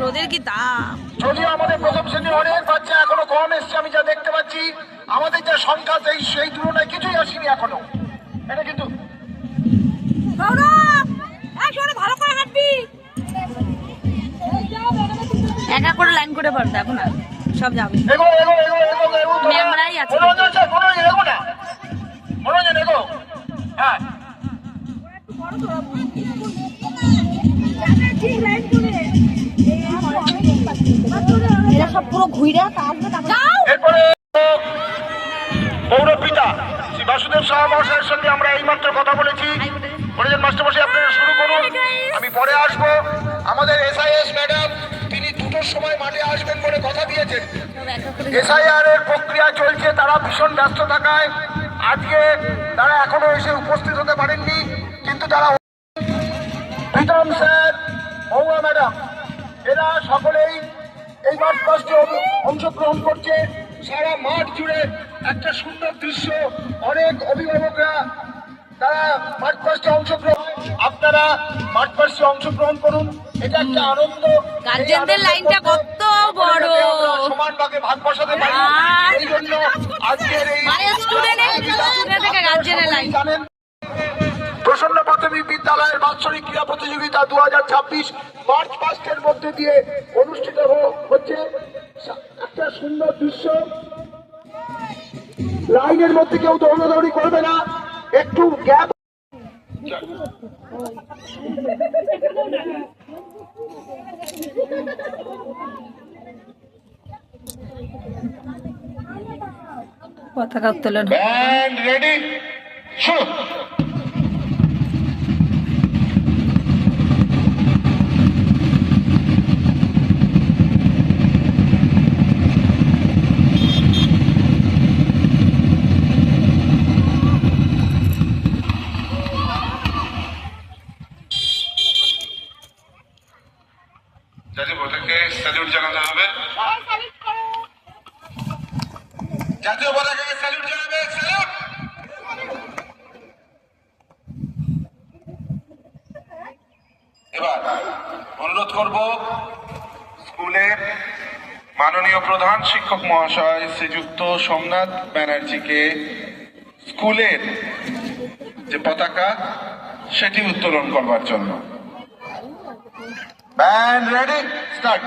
রোদের কি দাম? যদিও আমাদের প্রথম শ্রেণি অনেক বাচ্চা এখনও কম এসছে আমি যা দেখতে পাচ্ছি আমাদের যা সংখ্যা সেই সেই তুলনায় কিছুই আসেনি এখনও। এটা কিন্তু ভালো করে হাঁটবি। একা করে লাইন করে পারবে এখন আর সব যাবে। ম্যামরাই আছে। স্যার মনোরঞ্জন সব পুরো ঘুরে আসবে এরপরে পৌর পিতা শ্রী বাসুদেব সাহা মহাশয়ের সঙ্গে আমরা এইমাত্র কথা বলেছি। মনোজন মাস্টারমশাই আপনারা শুরু করুন। আমি পরে আসব। আমাদের এসআইএস ম্যাডাম তিনি দুটোর সময় মাঠে আসবেন বলে কথা দিয়েছেন। এসআইআর এর প্রক্রিয়া চলছে তারা ভীষণ ব্যস্ত থাকায়। আজকে তারা এখনও এসে উপস্থিত হতে পারেননি কিন্তু তারা প্রীতম স্যার মহুয়া ম্যাডাম এরা সকলেই এই মাঠ পাশে অংশগ্রহণ করছে। সারা মাঠ জুড়ে একটা সুন্দর দৃশ্য। অনেক অভিভাবকরা তারা মাঠ পাশে অংশগ্রহণ আপনারা মাঠ অংশগ্রহণ করুন। এটা একটা আনন্দ। গার্জেনদের লাইনটা কত বড়। সমান ভাগে ভাগ বসাতে পারি। এই জন্য আজকের এই মানে student থেকে গার্জেনের লাইন। প্রাথমিক বিদ্যালয়ের বাৎসরিক ক্রীড়া প্রতিযোগিতা দু হাজার ছাব্বিশ মার্চ ফার্স্টের মধ্যে দিয়ে অনুষ্ঠিত হচ্ছে। একটা সুন্দর দৃশ্য। লাইনের মধ্যে কেউ দৌড়াদৌড়ি করবে না। একটু গ্যাপ। পতাকা উত্তোলন রেডি শুরু করব। স্কুলের মাননীয় প্রধান শিক্ষক মহাশয় শ্রীযুক্ত সোমনাথ ব্যানার্জিকে স্কুলের যে পতাকা, সেটি উত্তোলন করবার জন্য। ব্যান্ড রেডি স্টার্ট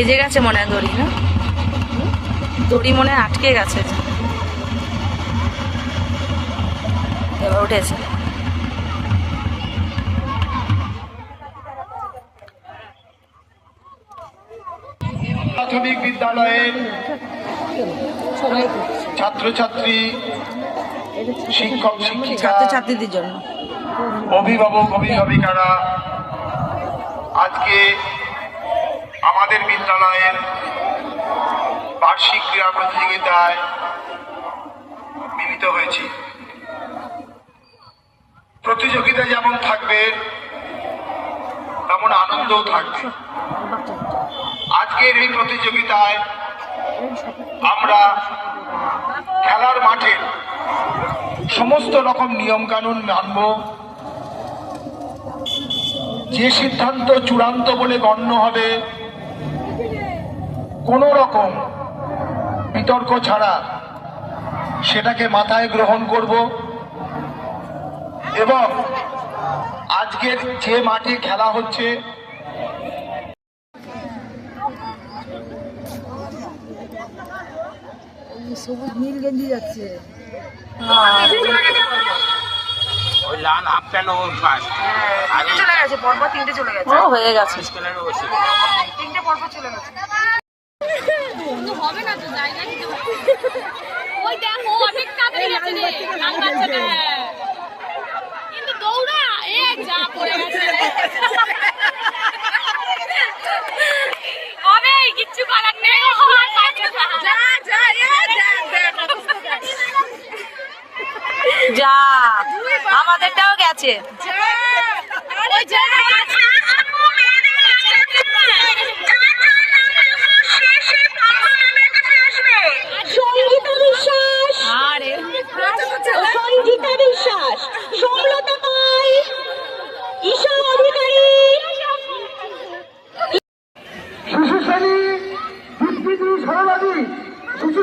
বেজে গেছে মনে হয় দড়ি না? দড়ি মনে হয় আটকে গেছে। এবার উঠেছে। প্রাথমিক বিদ্যালয়ের ছাত্রছাত্রী শিক্ষক শিক্ষিকা ছাত্রছাত্রীদের জন্য। অভিভাবক অভিভাবিকারা আজকে আমাদের বিদ্যালয়ের বার্ষিক ক্রীড়া প্রতিযোগিতায় মিলিত হয়েছি। প্রতিযোগিতা যেমন থাকবে, তেমন আনন্দও থাকবে। আজকের এই প্রতিযোগিতায় আমরা খেলার মাঠে সমস্ত রকম নিয়ম কানুন মানব যে সিদ্ধান্ত চূড়ান্ত বলে গণ্য হবে কোন রকম বিতর্ক ছাড়া সেটাকে মাথায় গ্রহণ করব এবং আজকের যে মাঠে খেলা হচ্ছে সবুজ নীল গেঞ্জি যাচ্ছে। ওই লাল হাফ প্যান্ট ও ফার্স্ট চলে গেছে পরপর তিনটে চলে গেছে। ও হয়ে গেছে। তিনটে পরপর চলে গেছে। কিন্তু হবে না তো জায়গা কিন্তু ওই দেখো অনেক তাড়াতাড়ি গেছে রে লাল বাচ্চাটা। কিন্তু দৌড়া এ যা পড়ে গেছে হবে করার নেই। আমাদেরটাও গেছে। যা।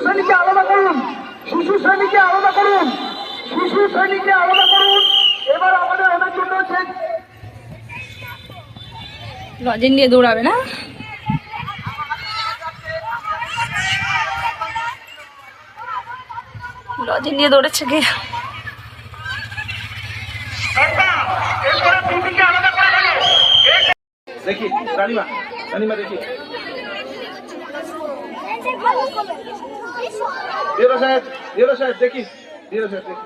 শ্রেণীকে আলাদা করুন। শিশু শ্রেণীকে আলাদা করুন। শিশু শ্রেণীকে আলাদা করুন। এবার আমাদের ওদের জন্য যে লজেন দিয়ে দৌড়াবে না? লজেন দিয়ে দৌড়েছে কে? এরপরে পিপিকে আলাদা করে সাহেব সাহেব দেখি। সাহেব দেখি।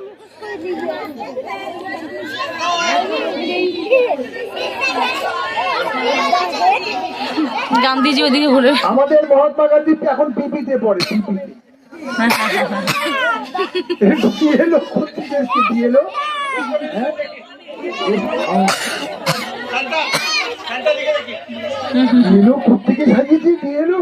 গান্ধীজি ওদিকে ঘুরে আমাদের মহাত্মা গান্ধী এখন পিপিতে পড়ে দিয়ে এলো থেকে সাজিয়েছি দিয়ে এলো?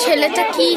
ছেলেটা কি?